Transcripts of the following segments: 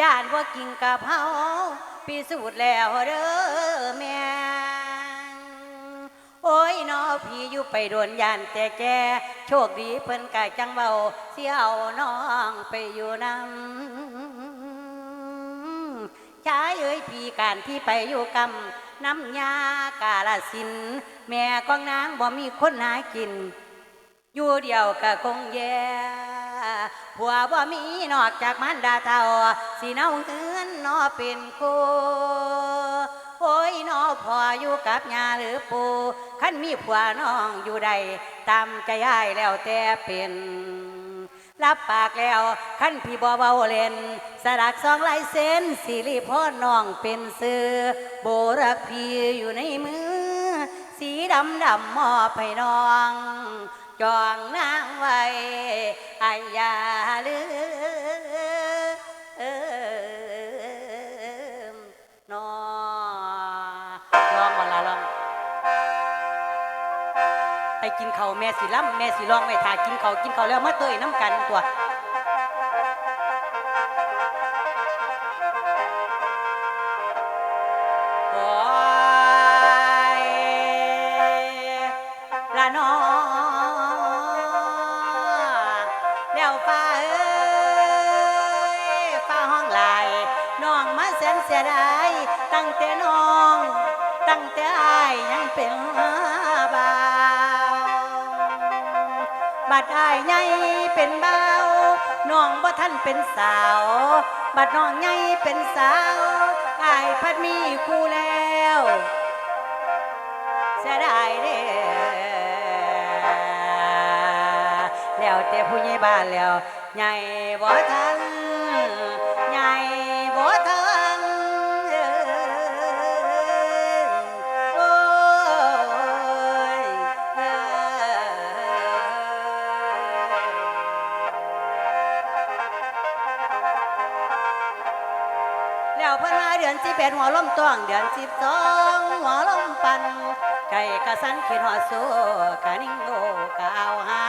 ย่านว่ากินกับเฮาพิสูจน์แล้วเด้อแม่โอ้ยน้อพี่อยู่ไปโดนยานแต่แกโชคดีเพิ่นกะจังเบาเสียเอาน้องไปอยู่นำชายเอ้ยพี่การที่ไปอยู่กำน้ำยากาลสิน แม่ของนางบ่มีคนหากิน อยู่เดียวก็คงแย่ ผัวบ่มีนอกจากมันดาเท่าสิเน่าเงินนอเป็นคู่โอ้ยนอพออยู่กับยาหรือปูขันมีผัวน้องอยู่ใดตามใจอ้ายแล้วแต่เป็นรับปากแล้วขันพี่บ่เบาเล่น สลักสองลายเส้นสิริพ่อน้องเป็นซื้อโบรักพี่อยู่ในมือ สีดำดำมอบให้น้อง จองนางไว้อายาลืมนอลองมาละลอง ไปกินเขาวแม่สิล่ำแม่สิลองไว้ถ่ากินเขาวกินเขาวแล้วมาเตยน้ำกันตัวายยังเป็นบาวบัดอายใหญ่เป็นเบาน้องบ่ท่านเป็นสาว บัดน้องใหญ่เป็นสาวอายพัดมีคู่แล้วเสียดายเด้อแล้วแต่ผู้ใหญ่บ้านแล้วใหญ่บ่ทั ล้มต้องเดือนสิบสองหัวล้มปัน ไก่กระสันขีดหัวสู้กะนิ่งโลกะเอาหา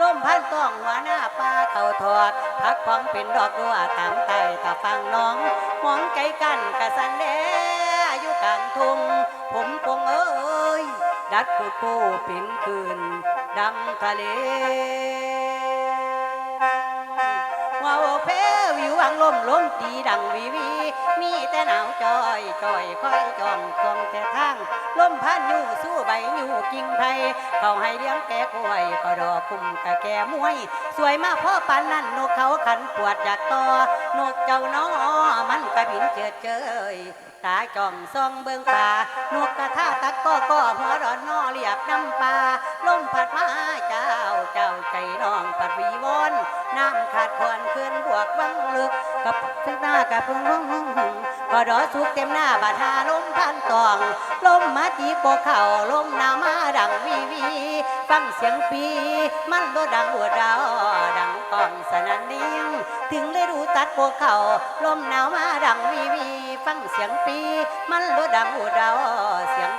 ล้มพันต้องหัวหน้าปลาเข่าทอดพักพองเป็นดอกบัวตามไตตาฟังน้องมองไก่กันกระสันแดอยู่กลางทุ่งผมปงเอ้ยดัดปูดปูเป็นคืนดำทะเลว่าโอเพวิววังลมลมตีดังวีวีมี หนาวจอยจอยคอยจองจองแต่ทางลมพันอยู่สู้ใบอยู่กิ่งไผ่เขาให้เลี้ยงแก่กล้วยก็ดอกคุ้มกะแก่มวย สวยมากพ่อปานนั่นนกเขาขันปวดอยากต่อนกเจ้าน้อมันกระบินเจิดเจยตาจองซองเบิงป่านกกระทาตักก็ก็หัวร้อนนอเรียกน้ำปลาลมพัดมาเจ้าเจ้าใจน้อง วกวังลึกกับซึ่งหน้ากับพึ่งห้องห้องห้องพอดอสุกเต็มหน้าบาดาลมพันตองลมมาตีโกเข่าลมหนาวมาดังวีวี ฟังเสียงปี มันรดังหัวดาวดังกองสนันเนียงถึงได้รู้ตัดโกเข่าลมหนาวมาดังวีวี ฟังเสียงปี มันรดังหัวดาวเสียง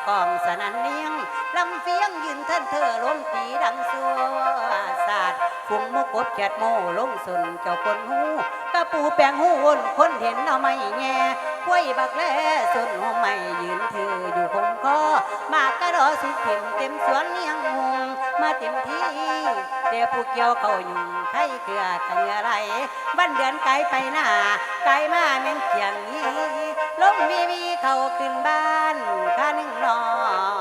กองสนันเนียงลำเฟียงยืนเทินเธอลมตีดังสัวสาดฟุงมกบแกดโมลงสนเจ้าคนหูกระปูแปลงหูวนคนเห็นเอาไม่แง่ควยบักแลสนหัวไม่ยืนถืออยู่คงคอมากกระดอสุกเข็มเต็มสวนเลี้ยงหงมาเต็มที่เดี๋ยวผู้เกี่ยวเขายุ่งไทยเกลือกันเหงื่อไหลวันเดือนไกลไปหน้าไกลมาแม่นเกียงนี้ ลมวีวีเขาขึ้นบ้านข้าหนึ่งนอน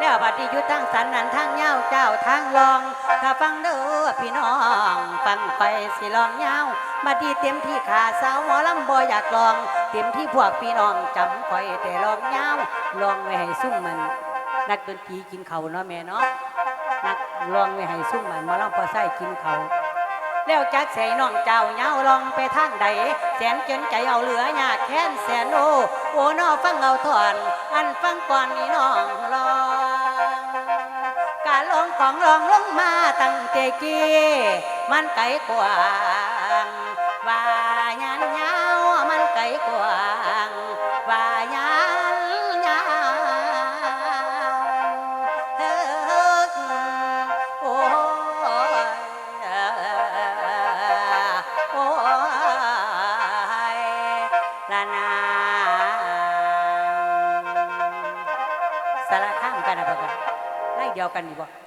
แล้วบัดนี้อยู่ทั้งสันนันทางเงาเจ้าทางลองถ้าฟังเด้อพี่น้อง ฟังไปสิลองเงาบัดนี้เต็มที่ขาสาวหมอลำบ่อยากลอง เต็มที่พวกพี่น้องจำคอยแต่ลองเงาลองไว้ให้ซุ่มมัน นักดนตรีกินเขาเนาะแม่เนาะนักลองไว้ให้ซุ่มมันหมาลำพอไส้กินเขาแล้วจักใส่น้องเจ้าเงาลองไปทางใดแสนจนใจเอาเหลือยากแค้นแสนโอโอ้นอฟังเอาถอน อันฟังก่อนนี่น้องลองการอ งกองรองลงมาตั้งแต่กี้มันไกลกว่างว่ายันยาวมันไกลกว่างว่ายันยาวเฮ้อโอ้ยโอ้ยละนาสารข้ามกันนะเพื่อนไล่เดียวกันดีกว่า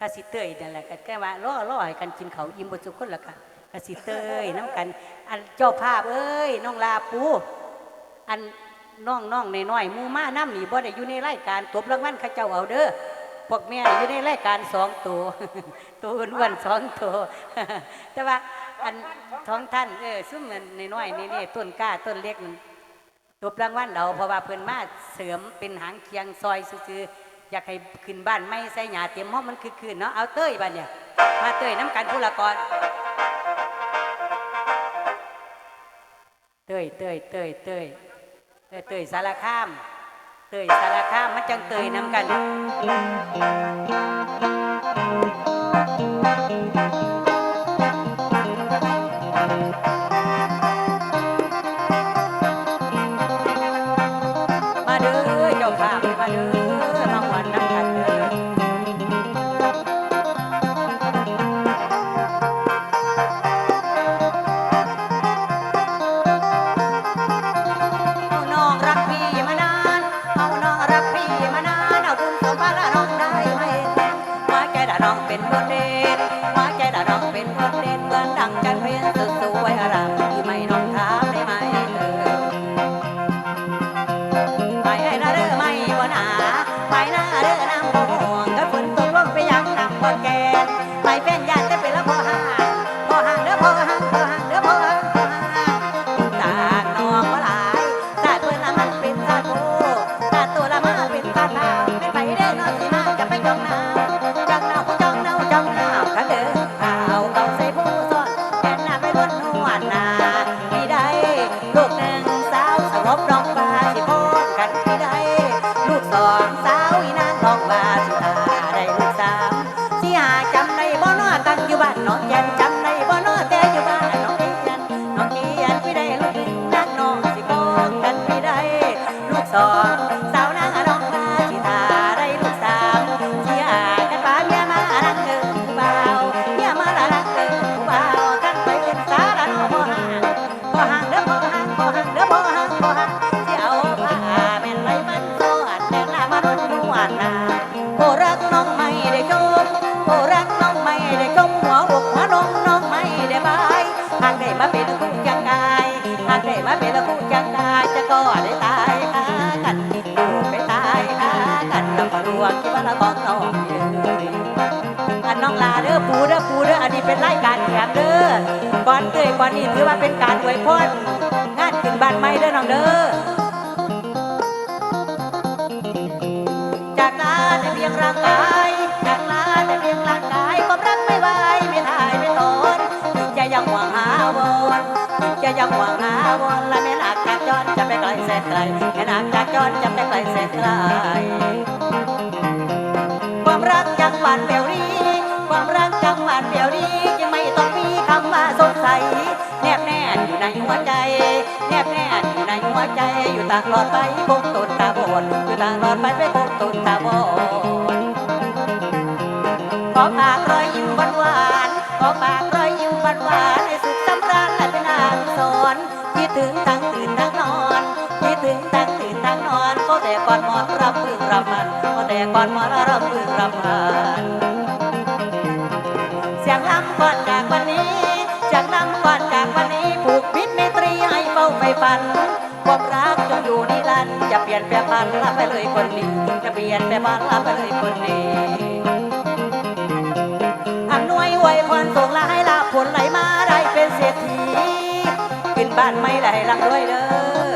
บ่กสิเตยนั่นแหละก็แค่ว่าล่อล่อให้กันกินเขาอิ่มบนสุขคนละค่ะกสิเตยน้ำกัน อันเจ้าภาพเอ้ยน้องลาปู อันน้องน้องในน้อยๆมูมาน้ำหนีบ่ได้อยู่ในรายการตบรางวัลข้าเจ้าเอาเด้อพวกแม่อยู่ในรายการสองตัวตัวอ้วนสองตัวแต่ว่าอันท้องท่านเออซุ่มในน้อยๆนี่นี่ต้นกล้าต้นเล็กตบรางวัลเราเพราะว่าเพิ่นมาเสริมเป็นหางเคียงซอยซื่อ อยากให้ขึ้นบ้านไม่ใส่หยาเตรียมห้องมันคือคืนเนาะเอาเต้ยบ้านเนี่ย มาเต้ยน้ำกันผู้ละกรเต้ยเต้ยเต้ยเต้ยเต้ยเต้ยสารคาม เต้ยสารคามมันจังเต้ยน้ำกัน เป็นรายการแถมเด้อก่อนเตยก่อนนี้ถือว่าเป็นการอวยพรงานขึ้นบ้านใหม่เด้อน้องเด้อจากลาแต่เพียงร่างกายจากลาแต่เพียงร่างกายความรักไม่ไหวไม่ทายไม่ตนจิตใจยังหวังหาวนจิตใจยังหวังหาวนและไม่หนักจากจรจะไปไกลแสนไกลไม่หนักจากจรจะไปไกลแสนไกลความรักจังหวานเปรียว หัวใจแนบแน่นอยู่ในหัวใจอยู่ตลอดไปคงตุนตาบอดอยู่ตลอดไปไม่คงตุนตาบอดขอฝากรอยยิ้มหวานหวานขอฝากรอยยิ้มหวานหวาน ลี่ยนแปลงพันละไปเลยคนนี้อำนวยอวยพรส่งลาให้ลาผลไหลมาได้เป็นเศรษฐีขึ้นบ้านไม่ได้ลำด้วยเด้อ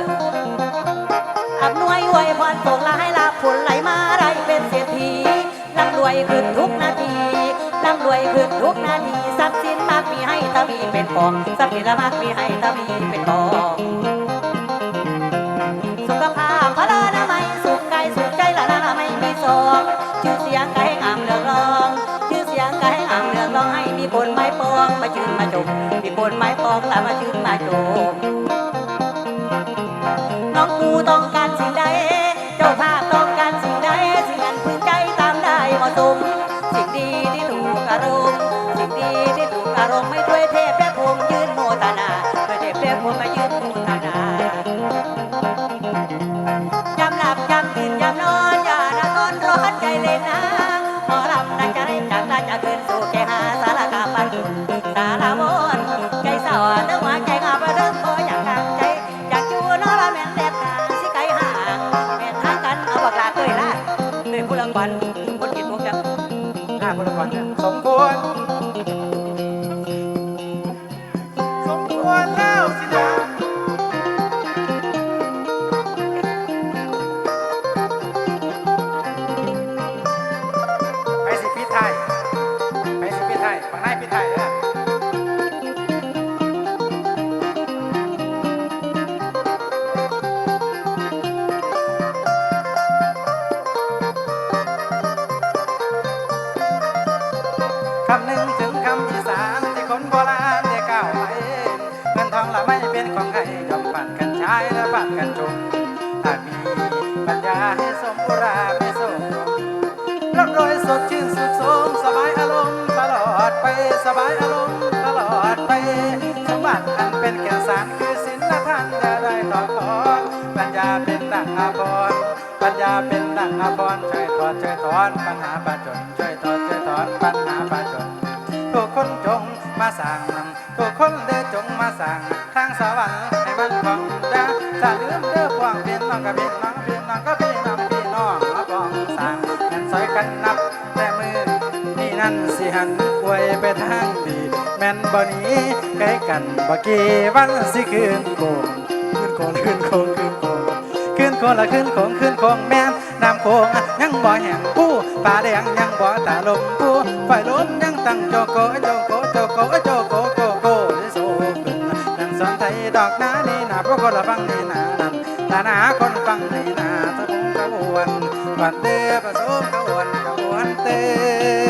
อำนวยอวยพรส่งลาให้ลาผลไหลมาได้เป็นเศรษฐีร่ำรวยขึ้นทุกนาทีร่ำรวยขึ้นทุกนาทีทรัพย์สินมากมีให้ตามีเป็นกองทรัพย์สินละมากมีให้ตามีเป็นกอง นไม้ปองละมาชื่นมาโจมน้องกูต้องการสิ่งใด เจ้าภาพต้องการสิ่งใด สิ่งนั้นพึงใจตามได้เหมาะสม สิ่งดีที่ถูกอารมณ์ สิ่งดีที่ถูกอารมณ์ไม่ด้วยเทพและภูมยืนโมตนาด้วยเทพและภูมมายืน เตยผู้ลังวันคนกินพวกจังหน้าพลกรเนี่ยสมควร นเป็นแก่สารคือสินและท่านจะได้ต่อขอปัญญาเป็นดังอาภรณ์ปัญญาเป็นดังอาภรณ์ช่วยถอดช่วยถอนปัญหาปาจนช่วยถอดช่วยถอนปัญหาปาจนทุกคนจงมาสั่งทุกคนเด้อจงมาสั่งทางสวรรค์ให้มันของเด้อจะลืมเด้อพวงพี่น้องกับพี่น้องพี่น้องกับพี่น้องพี่น้องมาปองสั่งกันซอยกันนับแต่มือนี่นั่นสิหันอวยไปทางดี แม่นบ่นี้ใกล้กันบ่กี่วันสิคืนโกงคืนโกงคืนโกงคืนโกงคืนโกงละคืนโกงคืนโกงแม่นน้ำโกงยังบ่แห้งผู้ป่าแดงยังบ่ตาลมผู้ไฟลมยังตั้งโจโกโจโกโจโกโจโกโจโกโซขึ้นดังสอนไทยดอกนาดีนาพวกคนละฟังนี่นานั่นตาหนาคนฟังนี่นาทะบงกระบวนวันเตะผสมกะวนกะวนเตะ